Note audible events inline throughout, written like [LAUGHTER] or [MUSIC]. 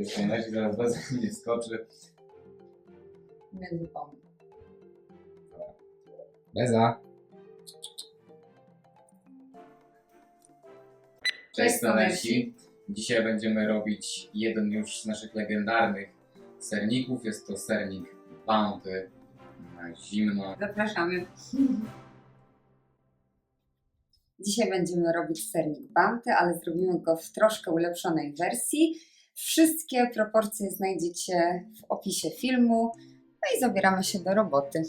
To jest kolejność, zaraz bez mnie skoczy. Między pomysł. Beza. Cześć Stanesi. Dzisiaj będziemy robić jeden już z naszych legendarnych serników. Jest to sernik Bounty na zimno. Zapraszamy. Dzisiaj będziemy robić sernik Banty, ale zrobimy go w troszkę ulepszonej wersji. Wszystkie proporcje znajdziecie w opisie filmu. No i zabieramy się do roboty.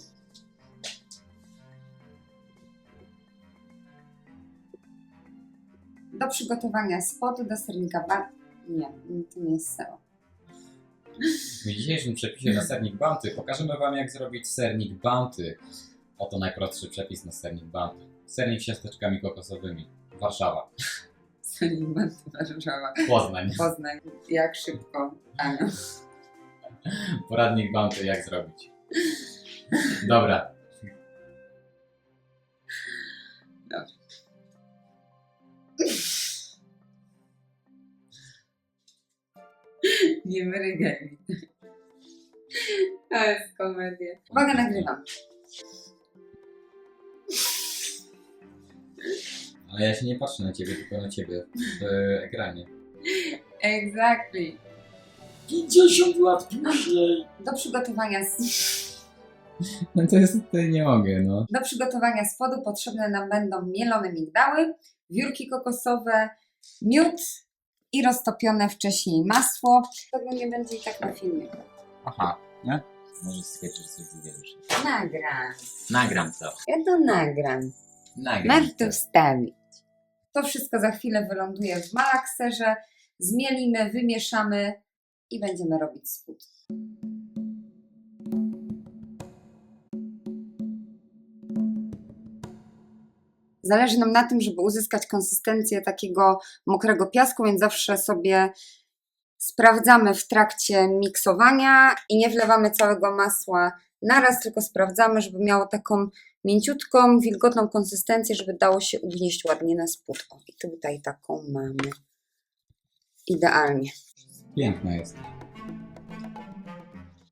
Do przygotowania spodu do sernika Banty. Nie, to nie jest SEO. W dzisiejszym przepisie na sernik Bounty pokażemy Wam jak zrobić sernik Bounty. Oto najprostszy przepis na sernik Bounty. Sernik z ciasteczkami kokosowymi. Warszawa. Banty Warszawa. Poznań. Poznań. Jak szybko. Ania. Poradnik Bounty jak zrobić. Dobra. Nie wyrygaj mi. To jest komedia. Uwaga, nagrywam. Ale ja się nie patrzę na Ciebie, tylko na Ciebie w ekranie. Exactly. 50 lat później. Do przygotowania, s- No to jest, to nie mogę, no. do przygotowania spodu potrzebne nam będą mielone migdały, wiórki kokosowe, miód i roztopione wcześniej masło. Tego nie będzie i tak na filmie. Aha, nie? Może skończysz coś wybierzesz. Nagram. Nagram to. Ja to nagram. Nagram Masz to wstawić. To wszystko za chwilę wyląduje w malakserze. Zmielimy, wymieszamy i będziemy robić spód. Zależy nam na tym, żeby uzyskać konsystencję takiego mokrego piasku, więc zawsze sobie sprawdzamy w trakcie miksowania i nie wlewamy całego masła naraz, tylko sprawdzamy, żeby miało taką mięciutką, wilgotną konsystencję, żeby dało się ugnieść ładnie na spód. O, i tutaj taką mamy. Idealnie. Piękna jest.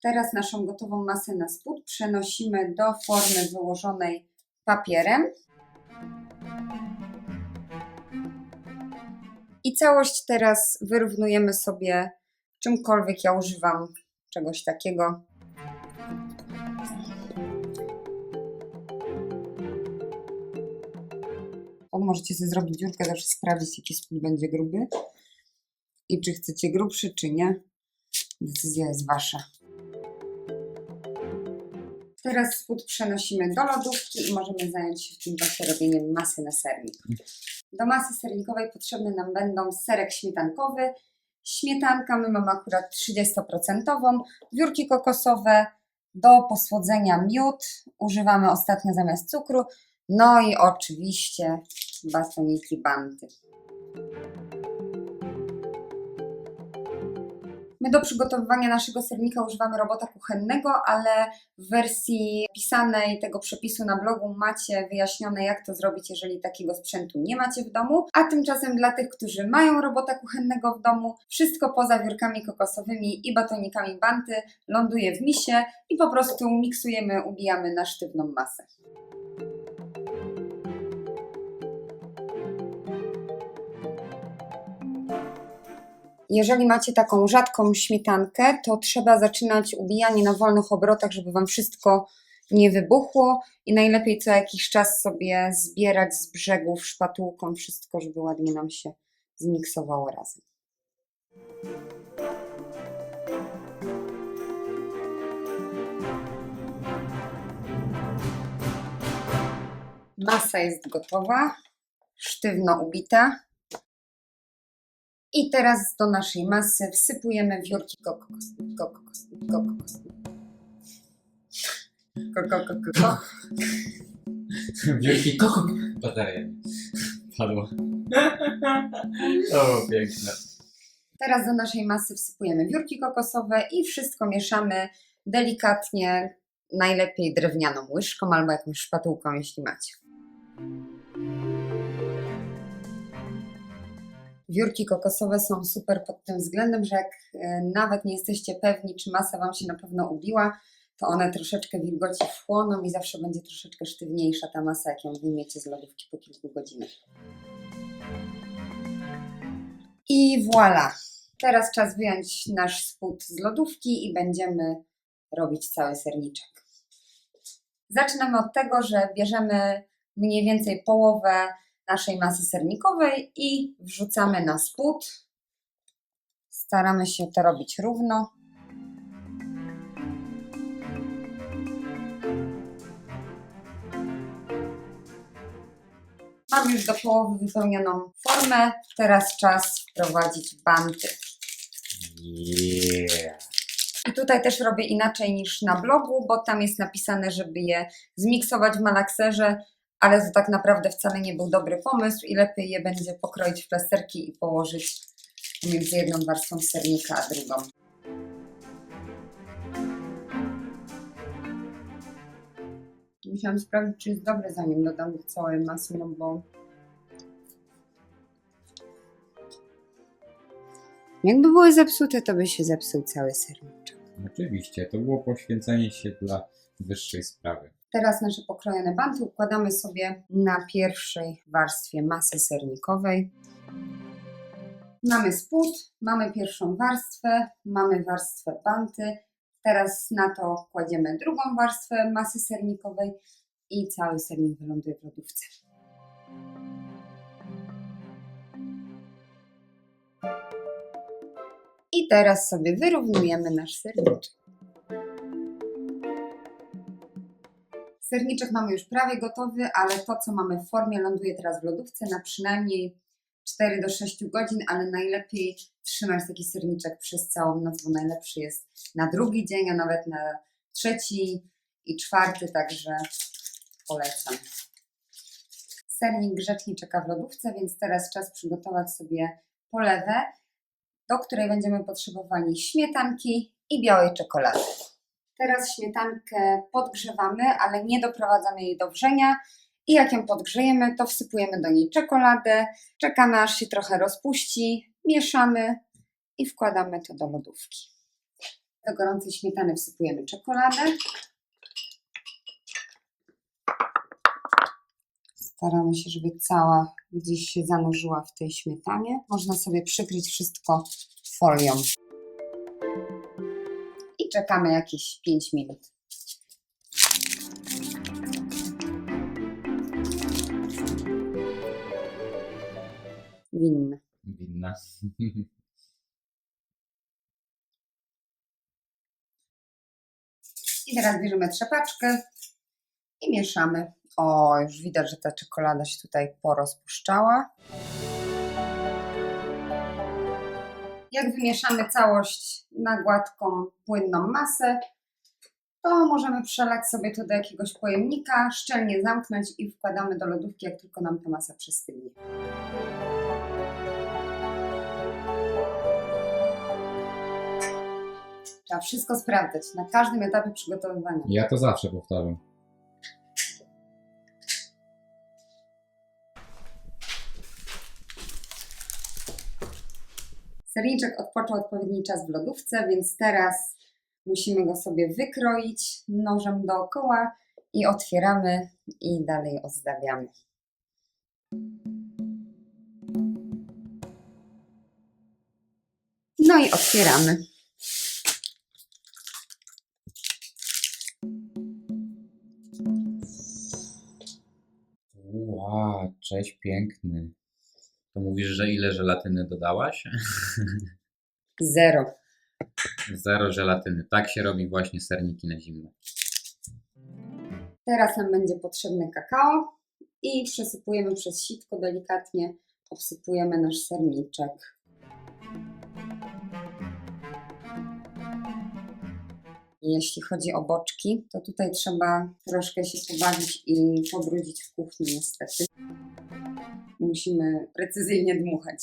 Teraz naszą gotową masę na spód przenosimy do formy wyłożonej papierem. I całość teraz wyrównujemy sobie czymkolwiek ja używam czegoś takiego. Możecie sobie zrobić dziurkę, zawsze sprawdzić, jaki spód będzie gruby. I czy chcecie grubszy, czy nie. Decyzja jest wasza. Teraz spód przenosimy do lodówki i możemy zająć się w tym czasie robieniem masy na sernik. Do masy sernikowej potrzebne nam będą serek śmietankowy, śmietanka, my mamy akurat 30%, wiórki kokosowe, do posłodzenia miód, używamy ostatnio zamiast cukru, no i oczywiście batoniki banty. My do przygotowywania naszego sernika używamy robota kuchennego, ale w wersji pisanej tego przepisu na blogu macie wyjaśnione, jak to zrobić, jeżeli takiego sprzętu nie macie w domu. A tymczasem dla tych, którzy mają robota kuchennego w domu, wszystko poza wiórkami kokosowymi i batonikami banty ląduje w misie i po prostu miksujemy, ubijamy na sztywną masę. Jeżeli macie taką rzadką śmietankę, to trzeba zaczynać ubijanie na wolnych obrotach, żeby Wam wszystko nie wybuchło i najlepiej co jakiś czas sobie zbierać z brzegów szpatułką wszystko, żeby ładnie nam się zmiksowało razem. Masa jest gotowa, sztywno ubita. I teraz do naszej masy wsypujemy wiórki kokos. kokos, kokos. Koko, koko, koko. Wielki koko. Bateria. Padło. O, piękne. Teraz do naszej masy wsypujemy wiórki kokosowe i wszystko mieszamy delikatnie, najlepiej drewnianą łyżką albo jakąś szpatułką, jeśli macie. Wiórki kokosowe są super pod tym względem, że jak e, nawet nie jesteście pewni, czy masa Wam się na pewno ubiła, to one troszeczkę wilgoci wchłoną i zawsze będzie troszeczkę sztywniejsza ta masa, jak ją wyjmiecie z lodówki po kilku godzinach. I voilà! Teraz czas wyjąć nasz spód z lodówki i będziemy robić cały serniczek. Zaczynamy od tego, że bierzemy mniej więcej połowę naszej masy sernikowej i wrzucamy na spód. Staramy się to robić równo. Mam już do połowy wypełnioną formę. Teraz czas wprowadzić banty. Yeah. I tutaj też robię inaczej niż na blogu, bo tam jest napisane, żeby je zmiksować w malakserze, ale to tak naprawdę wcale nie był dobry pomysł i lepiej je będzie pokroić w plasterki i położyć między jedną warstwą sernika a drugą. Musiałam sprawdzić, czy jest dobre, zanim dodam całej masy, no bo jakby były zepsute, to by się zepsuł cały serniczek. Oczywiście, to było poświęcenie się dla wyższej sprawy. Teraz nasze pokrojone banty układamy sobie na pierwszej warstwie masy sernikowej. Mamy spód, mamy pierwszą warstwę, mamy warstwę banty. Teraz na to kładziemy drugą warstwę masy sernikowej i cały sernik wyląduje w lodówce. I teraz sobie wyrównujemy nasz serniczek. Serniczek mamy już prawie gotowy, ale to, co mamy w formie, ląduje teraz w lodówce na przynajmniej 4 do 6 godzin, ale najlepiej trzymać taki serniczek przez całą noc, bo najlepszy jest na drugi dzień, a nawet na trzeci i czwarty, także polecam. Sernik grzecznie czeka w lodówce, więc teraz czas przygotować sobie polewę, do której będziemy potrzebowali śmietanki i białej czekolady. Teraz śmietankę podgrzewamy, ale nie doprowadzamy jej do wrzenia. I jak ją podgrzejemy, to wsypujemy do niej czekoladę, czekamy aż się trochę rozpuści, mieszamy i wkładamy to do lodówki. Do gorącej śmietany wsypujemy czekoladę. Staramy się, żeby cała gdzieś się zanurzyła w tej śmietanie. Można sobie przykryć wszystko folią i czekamy jakieś 5 minut. Winne. Winna. I teraz bierzemy trzepaczkę i mieszamy. O, już widać, że ta czekolada się tutaj porozpuszczała. Jak wymieszamy całość na gładką, płynną masę, to możemy przelać sobie to do jakiegoś pojemnika, szczelnie zamknąć i wkładamy do lodówki, jak tylko nam ta masa przystygnie. Trzeba wszystko sprawdzać na każdym etapie przygotowywania. Ja to zawsze powtarzam. Serniczek odpoczął odpowiedni czas w lodówce, więc teraz musimy go sobie wykroić nożem dookoła i otwieramy i dalej ozdabiamy. No i otwieramy. Ła, cześć piękny. To mówisz, że ile żelatyny dodałaś? Zero. Zero żelatyny. Tak się robi właśnie serniki na zimno. Teraz nam będzie potrzebne kakao i przesypujemy przez sitko delikatnie, obsypujemy nasz serniczek. Jeśli chodzi o boczki, to tutaj trzeba troszkę się pobawić i pobrudzić w kuchni niestety. Musimy precyzyjnie dmuchać.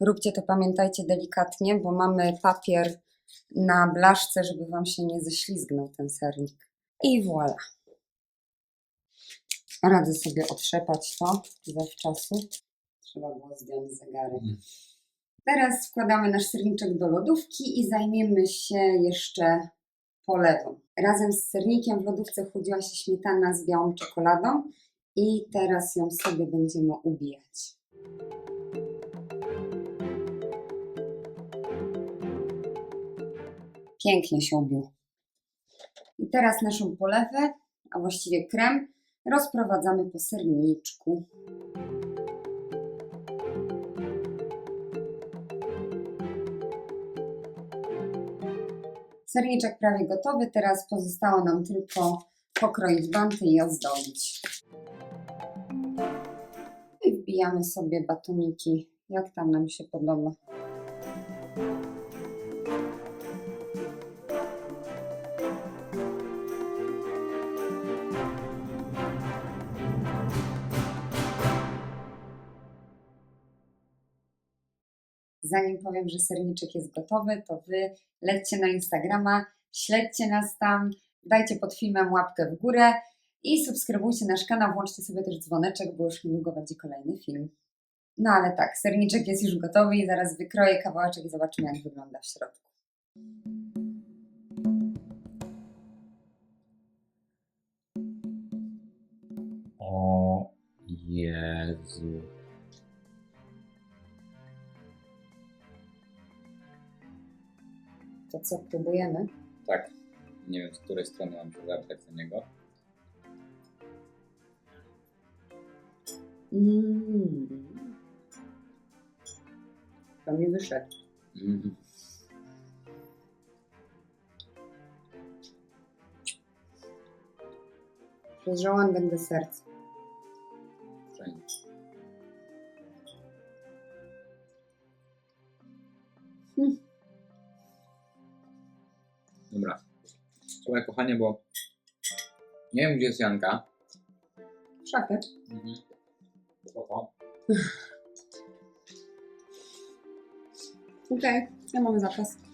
Róbcie to, pamiętajcie, delikatnie, bo mamy papier na blaszce, żeby Wam się nie ześlizgnął ten sernik. I voilà. Radzę sobie otrzepać to zawczasu. Trzeba było zdjąć zegary. Teraz wkładamy nasz serniczek do lodówki i zajmiemy się jeszcze polewą. Razem z sernikiem w lodówce chłodziła się śmietana z białą czekoladą i teraz ją sobie będziemy ubijać. Pięknie się ubił. I teraz naszą polewę, a właściwie krem, rozprowadzamy po serniczku. Serniczek prawie gotowy, teraz pozostało nam tylko pokroić banty i ozdobić. I wbijamy sobie batoniki, jak tam nam się podoba. Zanim powiem, że serniczek jest gotowy, to Wy lećcie na Instagrama, śledźcie nas tam, dajcie pod filmem łapkę w górę i subskrybujcie nasz kanał, włączcie sobie też dzwoneczek, bo już niedługo będzie kolejny film. No ale tak, serniczek jest już gotowy i zaraz wykroję kawałeczek i zobaczymy jak wygląda w środku. O Jezu. To co, próbujemy? Tak. Nie wiem, z której strony mam się zabrać za niego. Mm. To mi wyszedł. Mm. Przez żołądek do serca. Fajnie. Hmm. Dobra. Słuchaj, kochanie, bo nie wiem, gdzie jest Janka. W szafie. Mhm. Spoko. [LAUGHS] Okej, ja mam zapas.